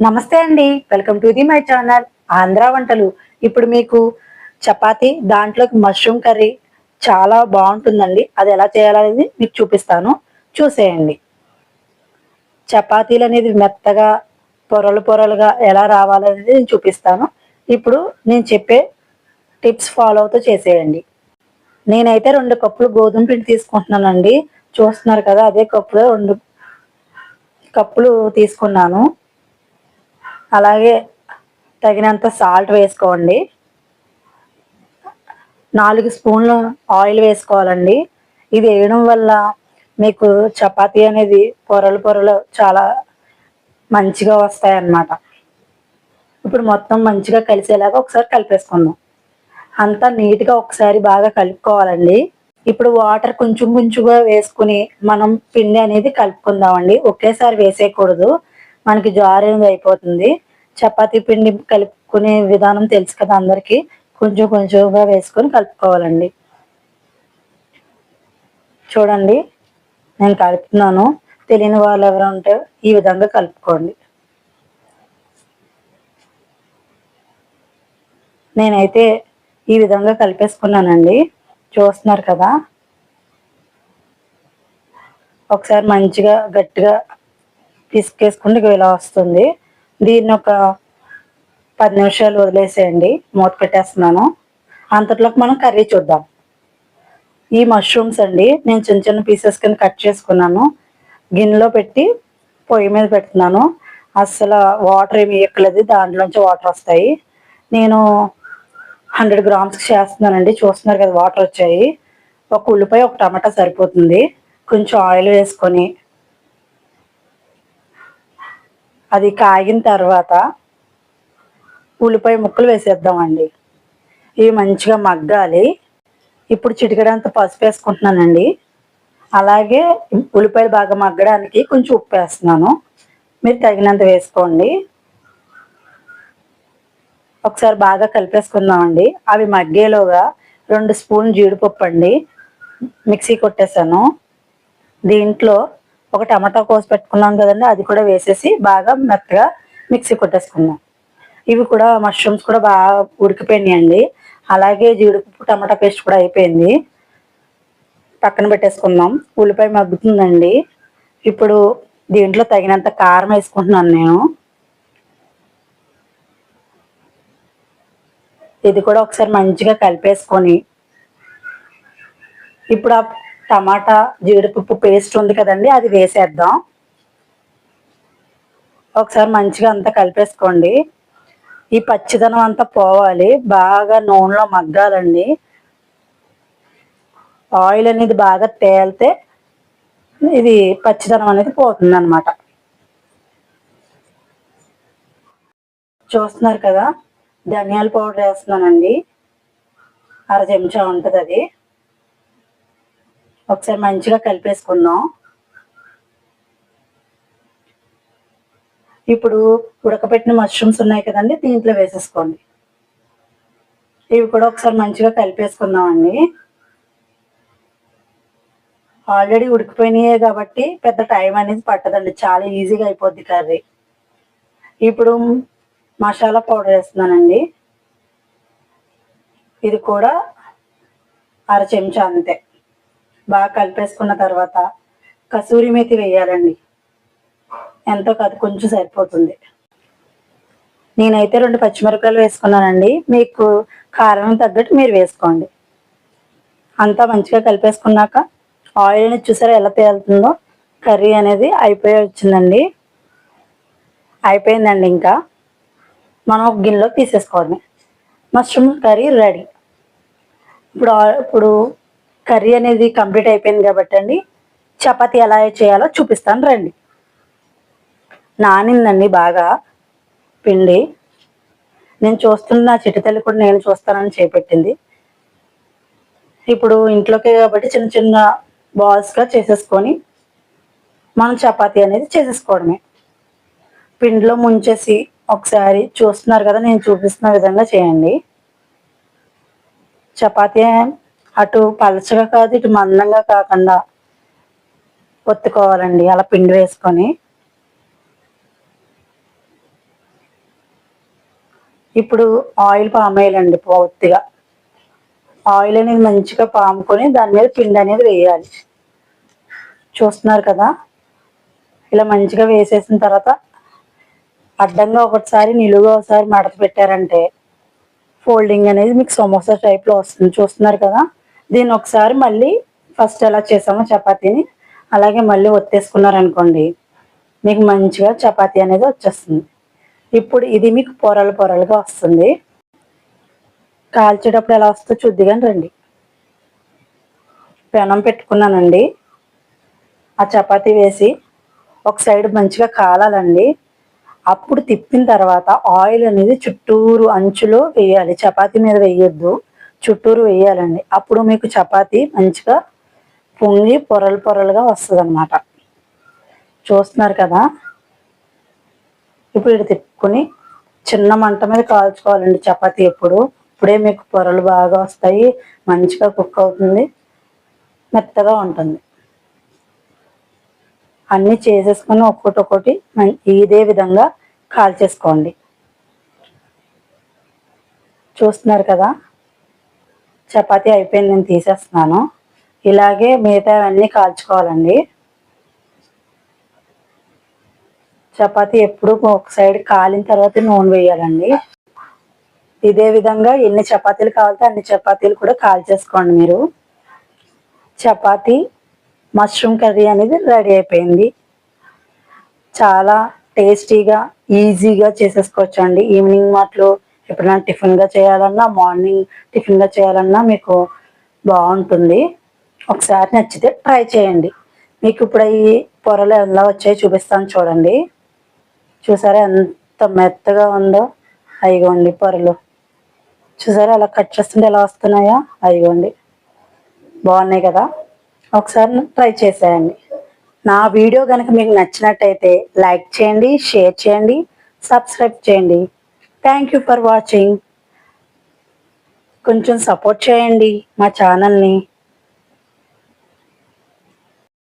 నమస్తే అండి. Welcome to the my channel Andhra వంటలు. ఇప్పుడు మీకు చపాతి దాంట్లోకి మష్రూమ్ కర్రీ చాలా బాగుంటుందండి. అది ఎలా చేయాలనేది మీకు చూపిస్తాను. చూసేయండి. చపాతీలు అనేది మెత్తగా పొరలు పొరలుగా ఎలా రావాలనేది నేను చూపిస్తాను. ఇప్పుడు నేను చెప్పే టిప్స్ ఫాలో అవుతూ చేసేయండి. నేనైతే రెండు కప్పులు గోధుమ పిండి తీసుకుంటున్నానండి. చూస్తున్నారు కదా అదే కప్పులో రెండు కప్పులు తీసుకున్నాను. అలాగే తగినంత సాల్ట్ వేసుకోండి. నాలుగు స్పూన్లు ఆయిల్ వేసుకోవాలండి. ఇది వేయడం వల్ల మీకు చపాతీ అనేది పొరలు పొరలు చాలా మంచిగా వస్తాయి అన్నమాట ఇప్పుడు మొత్తం మంచిగా కలిసేలాగా ఒకసారి కలిపేసుకుందాం. అంతా నీట్గా ఒకసారి బాగా కలుపుకోవాలండి. ఇప్పుడు వాటర్ కొంచెం కొంచెంగా వేసుకుని మనం పిండి అనేది కలుపుకుందామండి. ఒకేసారి వేసేయకూడదు. మనకి జారేది అయిపోతుంది. చపాతీ పిండి కలుపుకునే విధానం తెలుసు కదా అందరికీ? కొంచెం కొంచెంగా వేసుకొని కలుపుకోవాలండి. చూడండి నేను కలుపుతున్నాను. తెలియని వాళ్ళు ఎవరు ఉంటే ఈ విధంగా కలుపుకోండి. నేనైతే ఈ విధంగా కలిపేసుకున్నానండి. చూస్తున్నారు కదా? ఒకసారి మంచిగా గట్టిగా పిసికేసుకుంటే ఇక ఇలా వస్తుంది. దీన్ని ఒక పది నిమిషాలు వదిలేసేయండి. మూత పెట్టేస్తున్నాను. అంతట్లోకి మనం కర్రీ చూద్దాం. ఈ మష్రూమ్స్ అండి నేను చిన్న చిన్న పీసెస్ కింద కట్ చేసుకున్నాను. గిన్నెలో పెట్టి పొయ్యి మీద పెడుతున్నాను. అస్సలు వాటర్ ఏమి ఎక్కలేదు దాంట్లోంచి వాటర్ వస్తాయి. నేను హండ్రెడ్ గ్రామ్స్ చేస్తున్నానండి. చూస్తున్నారు కదా వాటర్ వచ్చాయి. ఒక ఉల్లిపాయ ఒక టమాటా సరిపోతుంది. కొంచెం ఆయిల్ వేసుకొని అది కాగిన తర్వాత ఉల్లిపాయ ముక్కలు వేసేద్దామండి. ఇవి మంచిగా మగ్గాలి. ఇప్పుడు చిటికడంత పసుపు వేసుకుంటున్నానండి. అలాగే ఉల్లిపాయలు బాగా మగ్గడానికి కొంచెం ఉప్పు వేస్తున్నాను. మీరు తగినంత వేసుకోండి. ఒకసారి బాగా కలిపేసుకుందామండి. అవి మగ్గేలోగా రెండు స్పూన్ జీడిపప్పు అండి. మిక్సీ కొట్టేసాను దీంట్లో ఒక టమాటా కోసి పెట్టుకున్నాం కదండి అది కూడా వేసేసి బాగా మెత్తగా మిక్సీ కొట్టేసుకున్నాం. ఇవి కూడా మష్రూమ్స్ కూడా బాగా ఉడికిపోయినాయండి. అలాగే జీడిపప్పు టమాటా పేస్ట్ కూడా అయిపోయింది. పక్కన పెట్టేసుకుందాం. ఉల్లిపాయ మగ్గుతుందండి. ఇప్పుడు దీంట్లో తగినంత కారం వేసుకుంటున్నాను నేను. ఇది కూడా ఒకసారి మంచిగా కలిపేసుకొని. ఇప్పుడు ఆ టమాటా జీడిపప్పు పేస్ట్ ఉంది కదండి అది వేసేద్దాం. ఒకసారి మంచిగా అంతా కలిపేసుకోండి. ఈ పచ్చిదనం అంతా పోవాలి బాగా నూనెలో మగ్గాలండి. ఆయిల్ అనేది బాగా తేలితే ఇది పచ్చిదనం అనేది పోతుంది అనమాట చూస్తున్నారు కదా ధనియాల పౌడర్ వేస్తున్నానండి. అర చెంచా ఉంటుంది అది ఒకసారి మంచిగా కలిపేసుకుందాం. ఇప్పుడు ఉడకపెట్టిన మష్రూమ్స్ ఉన్నాయి కదండి దీంట్లో వేసేసుకోండి. ఇవి కూడా ఒకసారి మంచిగా కలిపేసుకుందామండి. ఆల్రెడీ ఉడికిపోయినాయే కాబట్టి పెద్ద టైం అనేది పట్టదండి చాలా ఈజీగా అయిపోద్ది కర్రీ. ఇప్పుడు మసాలా పౌడర్ వేస్తున్నానండి. ఇది కూడా అర చెంచా అంతే. బాగా కలిపేసుకున్న తర్వాత కసూరి మేతి వేయాలండి. ఎంతో కాదు కొంచెం సరిపోతుంది. నేనైతే రెండు పచ్చిమిరపకాయలు వేసుకున్నానండి. మీకు కారం తగ్గట్టు మీరు వేసుకోండి. అంతా మంచిగా కలిపేసుకున్నాక ఆయిల్ అనేది చూసారా ఎలా తేలుతుందో? కర్రీ అనేది అయిపోయి వచ్చిందండి. అయిపోయిందండి ఇంకా. మనం ఒక గిన్నెలో తీసేసుకోవడమే మష్రూమ్ కర్రీ రెడీ. ఇప్పుడు ఇప్పుడు కర్రీ అనేది కంప్లీట్ అయిపోయింది కాబట్టి అండి. చపాతీ ఎలా చేయాలో చూపిస్తాను రండి. నానిందండి బాగా పిండి. నేను చూస్తున్న నా చిట్టి తల్లి కూడా నేను చూస్తానని చేపెట్టింది. ఇప్పుడు ఇంట్లోకే కాబట్టి చిన్న చిన్న బాల్స్గా చేసేసుకొని మనం చపాతీ అనేది చేసేసుకోవడమే. పిండిలో ముంచేసి ఒకసారి చూస్తున్నారు కదా నేను చూపిస్తున్న విధంగా చేయండి. చపాతీ అటు పలచగా కాదు ఇటు మందంగా కాకుండా ఒత్తుకోవాలండి. అలా పిండి వేసుకొని. ఇప్పుడు ఆయిల్ పామ్ ఆయిల్ అండి పూర్తిగా ఆయిల్ అనేది మంచిగా పాముకొని దాని మీద పిండి అనేది వేయాలి. చూస్తున్నారు కదా? ఇలా మంచిగా వేసేసిన తర్వాత అడ్డంగా ఒకటిసారి నిలువుగా ఒకసారి మడత పెట్టారంటే ఫోల్డింగ్ అనేది మీకు సమోసా టైప్లో వస్తుంది. చూస్తున్నారు కదా? దీన్ని ఒకసారి మళ్ళీ ఫస్ట్ ఎలా చేసామో చపాతీని అలాగే మళ్ళీ ఒత్తేసుకున్నారనుకోండి మీకు మంచిగా చపాతీ అనేది వచ్చేస్తుంది. ఇప్పుడు ఇది మీకు పొరలు పొరలుగా వస్తుంది. కాల్చేటప్పుడు ఎలా వస్తుందో చూద్దిగాని రండి. పెనం పెట్టుకున్నానండి. ఆ చపాతీ వేసి ఒక సైడ్ మంచిగా కాలాలండి. అప్పుడు తిప్పిన తర్వాత ఆయిల్ అనేది చుట్టూరు అంచులో వేయాలి. చపాతీ మీద వేయొద్దు. చుట్టూరు వేయాలండి. అప్పుడు మీకు చపాతీ మంచిగా పొంగి పొరలు పొరలుగా వస్తుంది అనమాట చూస్తున్నారు కదా? ఇప్పుడు ఇది తిప్పుకొని చిన్న మంట మీద కాల్చుకోవాలండి చపాతీ ఎప్పుడు. ఇప్పుడే మీకు పొరలు బాగా వస్తాయి మంచిగా కుక్ అవుతుంది మెత్తగా ఉంటుంది. అన్నీ చేసేసుకొని ఒక్కొక్కటి ఒక్కొక్కటి ఇదే విధంగా కాల్చేసుకోండి. చూస్తున్నారు కదా? చపాతీ అయిపోయింది నేను తీసేస్తున్నాను. ఇలాగే మిగతావన్నీ కాల్చుకోవాలండి. చపాతీ ఎప్పుడు ఒక సైడ్ కాలిన తర్వాత నూనె వేయాలండి. ఇదే విధంగా ఎన్ని చపాతీలు కావాలితే అన్ని చపాతీలు కూడా కాల్చేసుకోండి మీరు. చపాతీ మష్రూమ్ కర్రీ అనేది రెడీ అయిపోయింది. చాలా టేస్టీగా ఈజీగా చేసేసుకోవచ్చు అండి ఈవినింగ్ మాటలు ఎప్పుడైనా టిఫిన్గా చేయాలన్నా మార్నింగ్ టిఫిన్గా చేయాలన్నా మీకు బాగుంటుంది. ఒకసారి నచ్చితే ట్రై చేయండి. మీకు ఇప్పుడు ఈ పొరలు ఎలా వచ్చాయో చూపిస్తాను చూడండి. చూసారా ఎంత మెత్తగా ఉందో? అయిగోండి పొరలు. చూసారా అలా కట్ చేస్తుంటే ఎలా వస్తున్నాయా? అయిగోండి బాగున్నాయి కదా? ఒకసారి ట్రై చేసేయండి. నా వీడియో కనుక మీకు నచ్చినట్టయితే లైక్ చేయండి షేర్ చేయండి సబ్స్క్రైబ్ చేయండి. థ్యాంక్ యూ ఫర్ వాచింగ్ కొంచెం సపోర్ట్ చేయండి మా ఛానల్ని